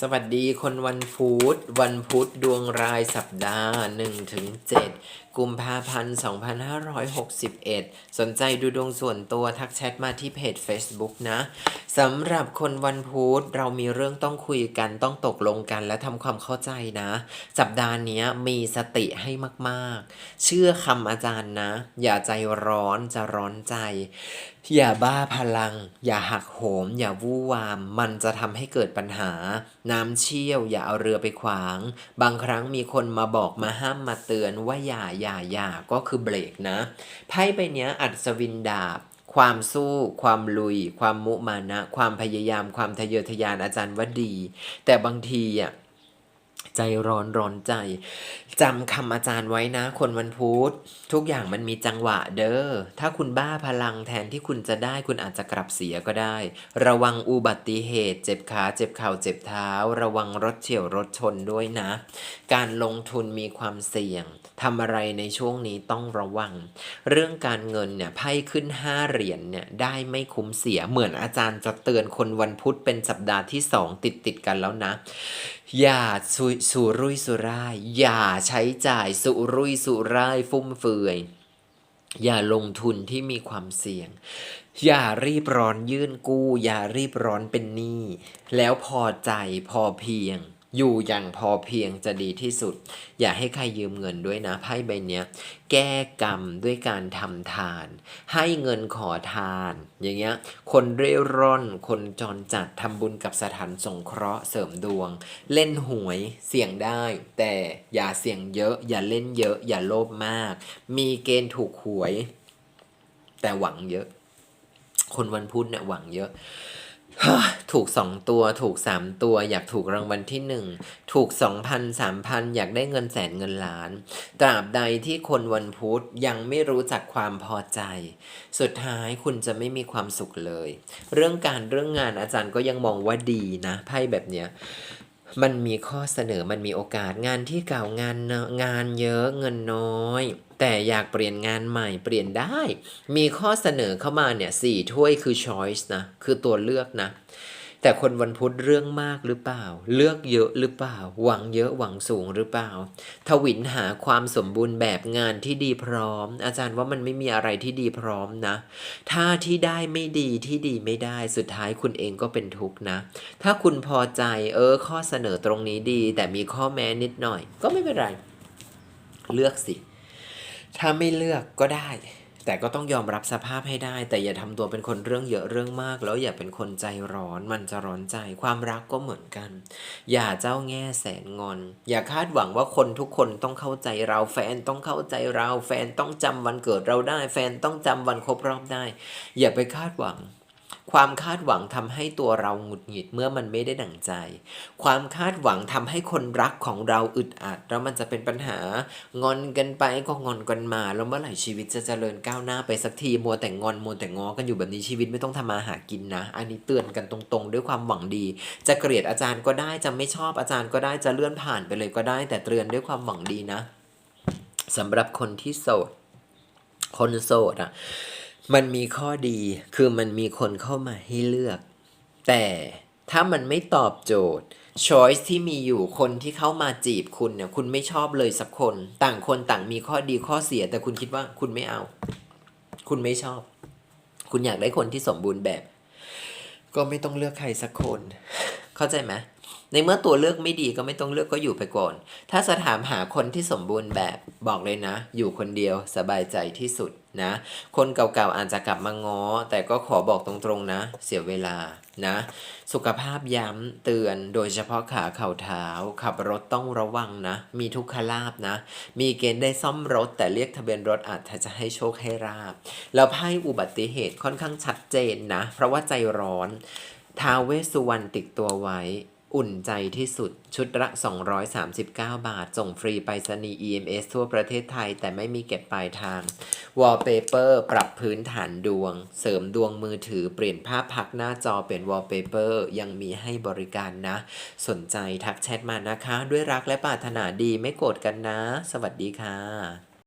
สวัสดีคนวันพุธวันพุธดวงรายสัปดาห์1ถึง7กุมภาพันธ์ 2561 สนใจดูดวงส่วนตัวทักแชทมาที่เพจ Facebook นะ สำหรับคนวันพุธเรามีเรื่องต้องคุยกันต้องตกลงกันและทำความเข้าใจนะ สัปดาห์นี้มีสติให้มากๆ เชื่อคำอาจารย์นะ อย่าใจร้อนจะร้อนใจ อย่าบ้าพลัง อย่าหักโหม อย่าวู่วาม มันจะทำให้เกิดปัญหา น้ำเชี่ยว อย่าเอาเรือไปขวาง บางครั้งมีคนมาบอกมาห้ามมาเตือนว่าอย่าอย่าอย่าก็คือเบรกนะ ไพ่ใบเนี้ยอัศวินดาบ ความสู้ ความลุย ความมุมานะ ความพยายาม ความทะเยอทะยานอาจารย์ว่าดี แต่บางทีอะ ใจร้อนร้อนใจจำคำอาจารย์ไว้นะ คนวันพุธทุกอย่างมันมีจังหวะเด้อถ้าคุณบ้าพลังแทนที่คุณจะได้คุณอาจจะกลับเสียก็ได้ ระวังอุบัติเหตุ เจ็บขาเจ็บเข่าเจ็บเท้า ระวังรถเฉี่ยวรถชนด้วยนะ การลงทุนมีความเสี่ยงทำอะไรในช่วงนี้ต้องระวัง เรื่องการเงินเนี่ยไพ่ขึ้น 5 เหรียญเนี่ยได้ไม่คุ้มเสียเหมือนอาจารย์จะเตือนคนวันพุธเป็นสัปดาห์ที่ 2 ติดติดกันแล้วนะ อย่าสุสุรุ่ยสุร่าย อย่าใช้จ่ายสุรุ่ยสุร่ายฟุ่มเฟือย อย่าลงทุนที่มีความเสี่ยง อย่ารีบร้อนยื่นกู้ อย่ารีบร้อนเป็นหนี้ แล้วพอใจพอเพียง อยู่อย่างพอเพียงจะดีที่สุด อย่าให้ใครยืมเงินด้วยนะไพ่ใบเนี้ย แก้กรรมด้วยการทำทาน ให้เงินขอทาน อย่างเงี้ย คนเร่ร่อน คนจรจัดทำบุญกับสถานสงเคราะห์เสริมดวง เล่นหวยเสี่ยงได้ แต่อย่าเสี่ยงเยอะ อย่าเล่นเยอะ อย่าโลภมาก มีเกณฑ์ถูกหวย แต่หวังเยอะ คนวันพุธเนี่ยหวังเยอะ ถูกสองตัวถูกสามตัว อยากถูกรางวัลที่หนึ่งถูกสองพันสามพันอยากได้เงินแสนเงินล้าน ตราบใดที่คนวันพุธยังไม่รู้จักความพอใจ สุดท้ายคุณจะไม่มีความสุขเลย เรื่องการเรื่องงานอาจารย์ก็ยังมองว่าดีนะไพ่แบบเนี้ย มันมีข้อเสนอมันมีโอกาสงานที่เก่างานเนอะงานเยอะเงินน้อย แต่อยากเปลี่ยนงานใหม่เปลี่ยนได้ มีข้อเสนอเข้ามาเนี่ยสี่ถ้วยคือ choice นะ คือตัวเลือกนะ แต่คนวันพุธเรื่องมากหรือเปล่า เลือกเยอะหรือเปล่า หวังเยอะหวังสูงหรือเปล่า ทวินหาความสมบูรณ์แบบงานที่ดีพร้อม อาจารย์ว่ามันไม่มีอะไรที่ดีพร้อมนะ ถ้าที่ได้ไม่ดีที่ดีไม่ได้สุดท้ายคุณเองก็เป็นทุกข์นะ ถ้าคุณพอใจเออ ข้อเสนอตรงนี้ดี แต่มีข้อแม้นิดหน่อย ก็ไม่เป็นไร เลือกสิ ถ้าไม่เลือกก็ได้ แต่ก็ต้องยอมรับสภาพให้ได้ แต่อย่าทำตัวเป็นคนเรื่องเยอะเรื่องมาก แล้วอย่าเป็นคนใจร้อนมันจะร้อนใจ ความรักก็เหมือนกัน อย่าเจ้าแง่แสนงอน อย่าคาดหวังว่าคนทุกคนต้องเข้าใจเรา แฟนต้องเข้าใจเรา แฟนต้องจำวันเกิดเราได้ แฟนต้องจำวันครบรอบได้ อย่าไปคาดหวัง ความคาดหวังทำให้ตัวเราหงุดหงิดเมื่อมันไม่ได้ดั่งใจ ความคาดหวังทำให้คนรักของเราอึดอัด แล้วมันจะเป็นปัญหางอนกันไปก็งอนกันมาแล้วเมื่อไหร่ชีวิตจะเจริญก้าวหน้าไปสักทีมัวแต่งอนมัวแต่งอกันอยู่แบบนี้ชีวิตไม่ต้องทำมาหากินนะ อันนี้เตือนกันตรงๆ ด้วยความหวังดี จะเกลียดอาจารย์ก็ได้จะไม่ชอบอาจารย์ก็ได้จะเลื่อนผ่านไปเลยก็ได้ แต่เตือนด้วยความหวังดีนะสำหรับคนที่โสด คนโสดอะ มันมีข้อดีคือมันมีคนเข้ามาให้เลือก แต่ถ้ามันไม่ตอบโจทย์ choice ที่มีอยู่คนที่เข้ามาจีบคุณเนี่ย คุณไม่ชอบเลยสักคน ต่างคนต่างมีข้อดีข้อเสีย แต่คุณคิดว่าคุณไม่เอา คุณไม่ชอบ คุณอยากได้คนที่สมบูรณ์แบบ ก็ไม่ต้องเลือกใครสักคน เข้าใจไหม ในเมื่อตัวเลือกไม่ดีก็ไม่ต้องเลือกก็อยู่ไปก่อน ถ้าจะถามหาคนที่สมบูรณ์แบบบอกเลยนะ อยู่คนเดียวสบายใจที่สุดนะ คนเก่าๆอาจจะกลับมาง้อ แต่ก็ขอบอกตรงๆนะ เสียเวลานะ สุขภาพย้ำเตือนโดยเฉพาะขาเข่าเท้า ขับรถต้องระวังนะ มีทุกขลาบนะ มีเกณฑ์ได้ซ่อมรถ แต่เรียกทะเบียนรถอาจจะให้โชคให้ราบ แล้วไพ่อุบัติเหตุค่อนข้างชัดเจนนะ เพราะว่าใจร้อนท้าเวสสุวรรณติดตัวไว้ อุ่นใจที่สุดชุดละ 239 บาท ส่งฟรีไปรษณีย์ EMS ทั่วประเทศไทย แต่ไม่มีเก็บปลายทาง วอลเปเปอร์ปรับพื้นฐานดวง เสริมดวงมือถือเปลี่ยนภาพพักหน้าจอเป็นวอลเปเปอร์ยังมีให้บริการนะ สนใจทักแชทมานะคะ ด้วยรักและปรารถนาดีไม่โกรธกันนะ สวัสดีค่ะ